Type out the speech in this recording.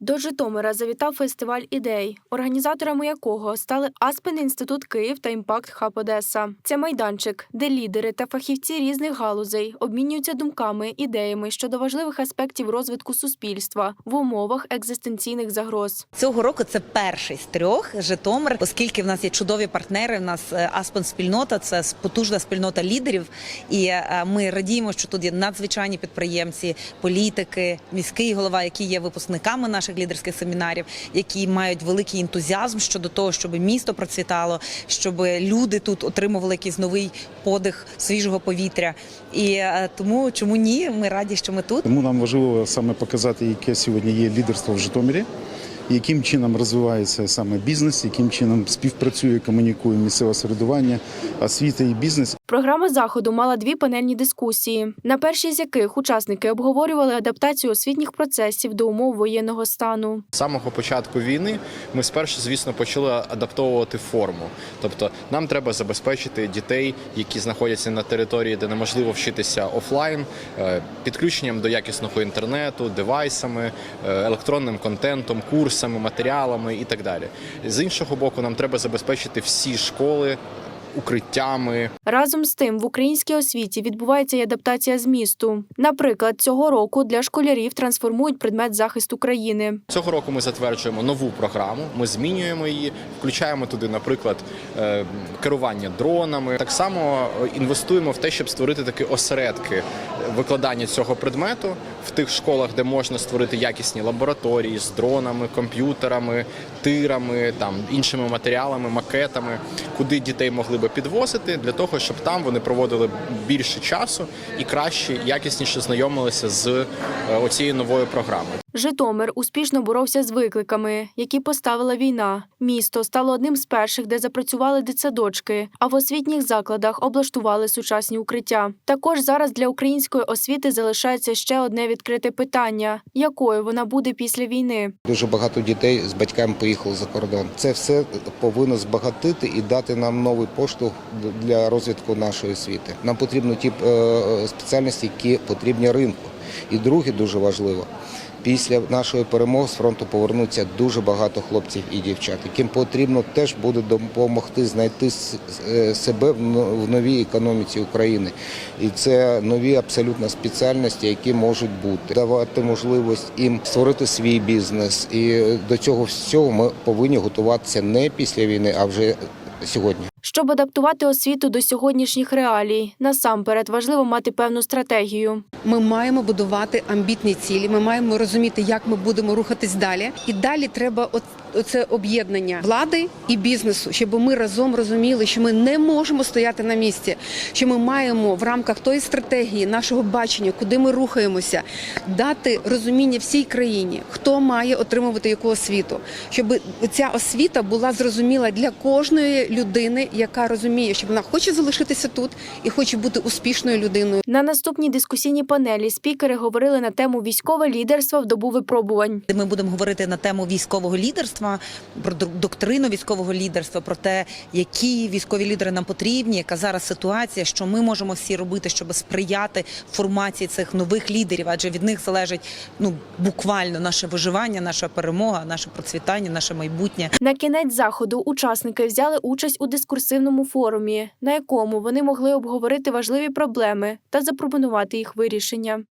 До Житомира завітав фестиваль ідей, організаторами якого стали Аспен Інститут Київ та Імпакт Хаб Одеса. Це майданчик, де лідери та фахівці різних галузей обмінюються думками, ідеями щодо важливих аспектів розвитку суспільства в умовах екзистенційних загроз. Цього року це перший з трьох Житомир, оскільки в нас є чудові партнери. В нас Аспен спільнота, це потужна спільнота лідерів. І е, ми радіємо, що тут є надзвичайні підприємці, політики, міський голова, які є випускниками наших лідерських семінарів, які мають великий ентузіазм щодо того, щоб місто процвітало, щоб люди тут отримували якийсь новий подих свіжого повітря. І е, тому чому ні? Ми раді, що ми тут. Тому нам важливо саме показати, яке сьогодні є лідерство в Житомирі, яким чином розвивається саме бізнес, яким чином співпрацює, комунікує місцеве середування, освіта і бізнес. Програма заходу мала дві панельні дискусії, на першій з яких учасники обговорювали адаптацію освітніх процесів до умов воєнного стану. З самого початку війни ми спершу, звісно, почали адаптовувати форму. Тобто, нам треба забезпечити дітей, які знаходяться на території, де неможливо вчитися офлайн, е, підключенням до якісного інтернету, девайсами, е, електронним контентом, курсами, матеріалами і так далі. З іншого боку, нам треба забезпечити всі школи укриттями, Разом з тим в українській освіті відбувається й адаптація змісту. Наприклад, цього року для школярів трансформують предмет захисту країни. Цього року ми затверджуємо нову програму. Ми змінюємо її, включаємо туди, наприклад, е, керування дронами. Так само е, інвестуємо в те, щоб створити такі осередки викладання цього предмету в тих школах, де можна створити якісні лабораторії з дронами, комп'ютерами, тирами, там іншими матеріалами, макетами, куди дітей могли би підвозити для того, щоб там вони проводили більше часу і краще, якісніше знайомилися з е, оцією новою програмою. Житомир успішно боровся з викликами, які поставила війна. Місто стало одним з перших, де запрацювали дитсадочки, а в освітніх закладах облаштували сучасні укриття. Також зараз для української освіти залишається ще одне відкрите питання: якою вона буде після війни. Дуже багато дітей з батьками поїхали за кордон. Це все повинно збагатити і дати нам новий поштовх для розвитку нашої освіти. Нам потрібні ті е, спеціальності, які потрібні ринку. І друге дуже важливо. Після нашої перемоги з фронту повернуться дуже багато хлопців і дівчат, яким потрібно теж буде допомогти знайти е, себе в но- в новій економіці України. І це нові абсолютно спеціальності, які можуть бути, давати можливість їм створити свій бізнес. І до цього всього ми повинні готуватися не після війни, а вже сьогодні. Щоб адаптувати освіту до сьогоднішніх реалій, насамперед важливо мати певну стратегію. Ми маємо будувати амбітні цілі. Ми маємо розуміти, як ми будемо рухатись далі. І далі треба оце об'єднання влади і бізнесу, щоб ми разом розуміли, що ми не можемо стояти на місці, що ми маємо в рамках тої стратегії, нашого бачення, куди ми рухаємося, дати розуміння всій країні, хто має отримувати яку освіту, щоб ця освіта була зрозуміла для кожної людини, яка розуміє, що вона хоче залишитися тут і хоче бути успішною людиною. На наступній дискусійній панелі спікери говорили на тему військове лідерство в добу випробувань. Ми будемо говорити на тему військового лідерства, про док- доктрину військового лідерства, про те, які військові лідери нам потрібні, яка зараз ситуація, що ми можемо всі робити, щоб сприяти формації цих нових лідерів, адже від них залежить ну буквально наше виживання, наша перемога, наше процвітання, наше майбутнє. На кінець заходу учасники взяли участь у дискурсивному форумі, на якому вони могли обговорити важливі проблеми та запропонувати їх вирішення.